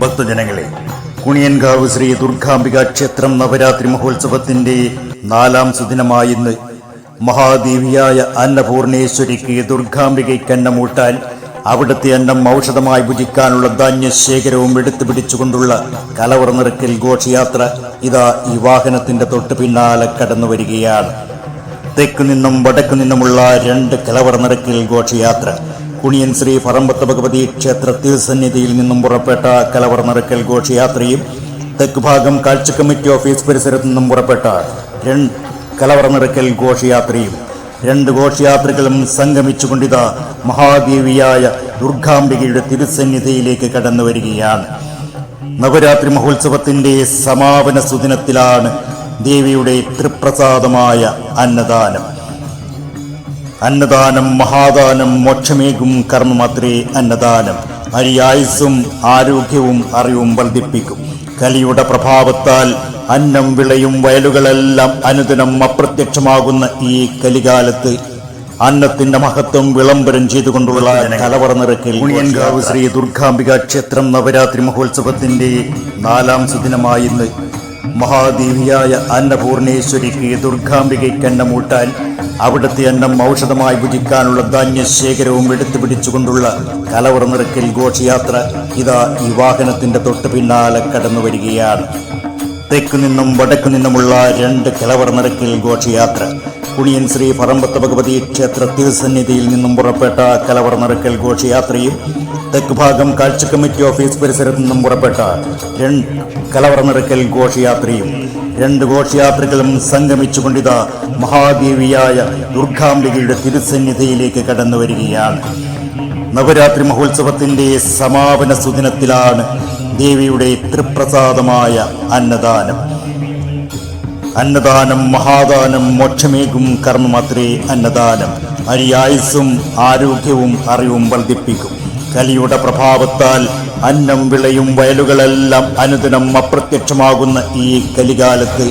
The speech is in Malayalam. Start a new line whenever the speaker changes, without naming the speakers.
ഭക്തജനങ്ങളെ കുണിയൻകാവ് ശ്രീ ദുർഗാംബിക ക്ഷേത്രം നവരാത്രി മഹോത്സവത്തിന്റെ നാലാം സുദിനമായ ഇന്ന് മഹാദേവിയായ അന്നപൂർണേശ്വരിക്ക് ദുർഗാംബികയ്ക്ക് അന്നമൂട്ടാൻ അവിടുത്തെ അന്നം ഔഷധമായി ഭുജിക്കാനുള്ള ധാന്യശേഖരവും എടുത്തു പിടിച്ചുകൊണ്ടുള്ള കലവറ നിറക്കൽ ഘോഷയാത്ര ഇതാ ഈ വാഹനത്തിന്റെ തൊട്ട് പിന്നാലെ കടന്നു വരികയാണ്. തെക്കു നിന്നും വടക്കു നിന്നുമുള്ള രണ്ട് കലവറ നിറക്കൽ ഘോഷയാത്ര. കുണിയൻ ശ്രീ പറമ്പത്ത് ഭഗവതി ക്ഷേത്ര തിരുസന്നിധിയിൽ നിന്നും പുറപ്പെട്ട കലവർ നിറക്കൽ ഘോഷയാത്രയും തെക്ക് ഭാഗം കാഴ്ച കമ്മിറ്റി ഓഫീസ് പരിസരത്ത് നിന്നും പുറപ്പെട്ട രണ്ട് കലവർ നിറക്കൽ ഘോഷയാത്രയും രണ്ട് ഘോഷയാത്രകളും സംഗമിച്ചുകൊണ്ടിത മഹാദേവിയായ ദുർഗാംബികയുടെ തിരുസന്നിധിയിലേക്ക് കടന്നു വരികയാണ്. നവരാത്രി മഹോത്സവത്തിന്റെ സമാപന സുദിനത്തിലാണ് ദേവിയുടെ തൃപ്രസാദമായ അന്നദാനം. അന്നദാനം മഹാദാനം മോക്ഷമേകും കർമ്മമാത്രേ അന്നദാനം. അരിയായുസ്സും ആരോഗ്യവും അറിവും വർദ്ധിപ്പിക്കും. കലിയുടെ പ്രഭാവത്താൽ അന്നം വിളയും വയലുകളെല്ലാം അനുദിനം അപ്രത്യക്ഷമാകുന്ന ഈ കലികാലത്ത് അന്നത്തിന്റെ മഹത്വം വിളംബരം ചെയ്തുകൊണ്ടുള്ള കലവറ നിറക്കൽ കുണിയൻകാവ് ശ്രീ ദുർഗാംബിക ക്ഷേത്രം നവരാത്രി മഹോത്സവത്തിന്റെ നാലാം സുദിനമായിന്ന് മഹാദേവിയായ അന്നപൂർണേശ്വരിക്ക് ദുർഗാംബികയ്ക്ക് അന്നമൂട്ടാൻ അവിടുത്തെ എണ്ണം ഔഷധമായി ഭുജിക്കാനുള്ള ധാന്യശേഖരവും എടുത്തു പിടിച്ചുകൊണ്ടുള്ള കലവറ നിറക്കൽ ഘോഷയാത്ര ഇതാ ഈ വാഹനത്തിന്റെ തൊട്ടു പിന്നാലെ കടന്നു വരികയാണ്. തെക്കു നിന്നും വടക്കു നിന്നുമുള്ള രണ്ട് കലവറ നിറക്കൽ ഘോഷയാത്ര. കുണിയൻ ശ്രീ പറമ്പത്ത് ഭഗവതി ക്ഷേത്ര തിരുസന്നിധിയിൽ നിന്നും പുറപ്പെട്ട കലവറ നിറക്കൽ ഘോഷയാത്രയും തെക്ക് ഭാഗം കാഴ്ച കമ്മിറ്റി ഓഫീസ് പരിസരത്ത് നിന്നും പുറപ്പെട്ട രണ്ട് കലവറ നിറക്കൽ ഘോഷയാത്രയും. രണ്ട് ഘോഷയാത്രകളും സംഗമിച്ചുകൊണ്ടിത മഹാദേവിയായ ദുർഗാംബികയുടെ തിരുസന്നിധിയിലേക്ക് കടന്നു വരികയാണ്. നവരാത്രി മഹോത്സവത്തിന്റെ സമാപന സുദിനത്തിലാണ് ദേവിയുടെ തൃപ്രസാദമായ അന്നദാനം. അന്നദാനം മഹാദാനം മോക്ഷമേകും കർമ്മമാത്രേ അന്നദാനം. അരിയായുസ്സും ആരോഗ്യവും അറിവും വർദ്ധിപ്പിക്കും. കലിയുടെ പ്രഭാവത്താൽ അന്നം വിളയും വയലുകളെല്ലാം അനുദിനം അപ്രത്യക്ഷമാകുന്ന ഈ കലികാലത്ത്